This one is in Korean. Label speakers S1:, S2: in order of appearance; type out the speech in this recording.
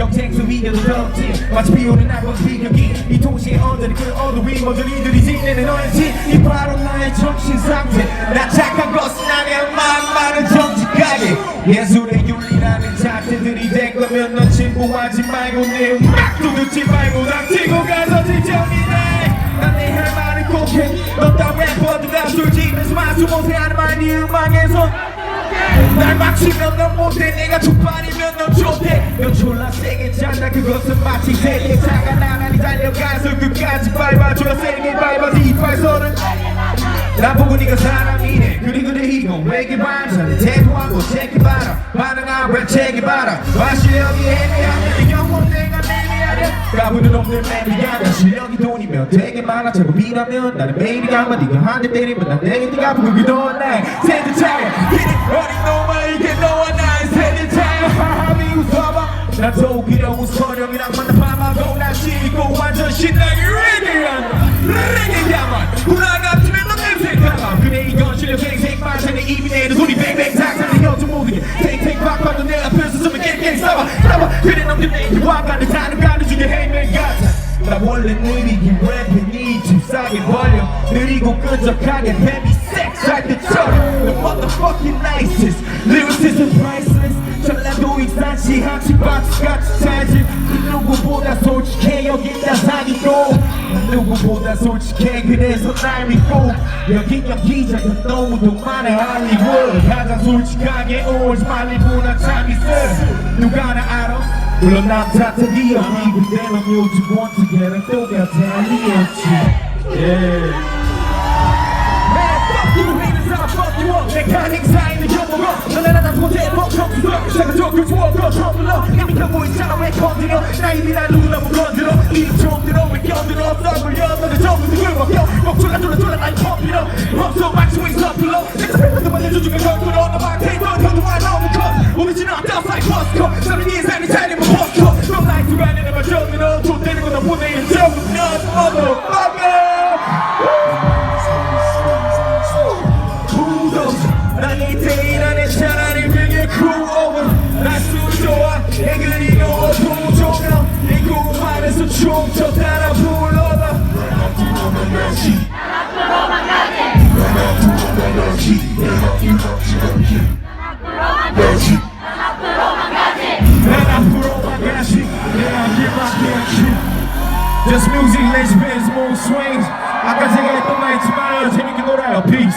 S1: 경쟁수 위에도 덥지 마치 비오는 날과 비경기 이 도시의 언저리 그 어두위 먼저 이들이 지내는 너였지. 이 바로 나의 정신 상태. 나 착한 것은 아니야. 만만한 정직하게 예술의 윤리라는 자체들이 된 거면 넌 진보하지 말고 내 음악 두드지 말고 닥치고 가서 지정이네. 난내 할 말을 꼭해. 너따 래퍼도 다 술집에서 마수 못해 하는 말네 음악에서 날 막히면 넌 못해 내가 족발이면 넌 좋대. 넌 졸라 세게 찬다 그것은 마치 세계차가 나란히 달려가서 끝까지 밟아줘야 세게 밟아서 이빨서는 나 보고 네가 사람이네. 그리 그리 이건 왜게 반사네 태도하고 체크봐라 반응한 랩 마실력이 애매하면 영혼 내가 까부는 없는 매미하냐 실력이 돈이면 되게 많아. 제법이라면 나는 매일이 한마디가 한대 때리면 난 내게 네가 부르기 너와 나의 세대 차이. 어린 놈아 이게 너와 나의 세대 차이. 하하미 웃어봐 난 더욱이려운 서령이랑 만나 밤하고 날 씻고 완전 신나게 레게한다 레게야만 불화 같으면 넌 냄새 강함 그래 이건 실력 갱생 마찬의 입이 내는 소리 뱅뱅 닥치는 여전 모든 게 탱탱 팍팍도 내 앞에서 서면 깽깽 싸워 싸워 그래 넘긴 내 다른 가는 나 원래 느리긴 랩이 집싸게 벌려. 느리고 끈적하게 뱀이 섹스할 때처럼 The motherfucking nicest. Lyricism priceless. 전라도 익산시 한치 박스 같이 차지 누구보다 솔직해 여긴 나 사기고. 누구보다 솔직해 그래서 날 믿고. 여긴 연기자가 너무도 많아 할리우드. 가장 솔직하게 오지 말리구나 참 있어. 누가 나 알아 물론 난 탓하기야 이고 때는 요즘 I'll fuck you up. 내가 행사에는 영어로 너네랑 다 못해 멈춰 시작은 조금 추억으로 처음으로 이미 켜고 있잖아 왜 건드려 나 이미 날 누구나 못 건드려 이름 좀 들어 왜 껴들어 썩을 여너는 전부 누굴 먹여 꼭 졸라 졸라 졸라 날 컴퓨터 없어 마치 왜 서툴러 내가 내 조중에 거꾸로 너만 태던 형도 와 너무 커 오리지널 버스커 사는 네 삶이 잘리면 버 Just music, let's spin smooth swings 아까 제가 했던 말 잊지 말아요 재밌게 놀아요 Peace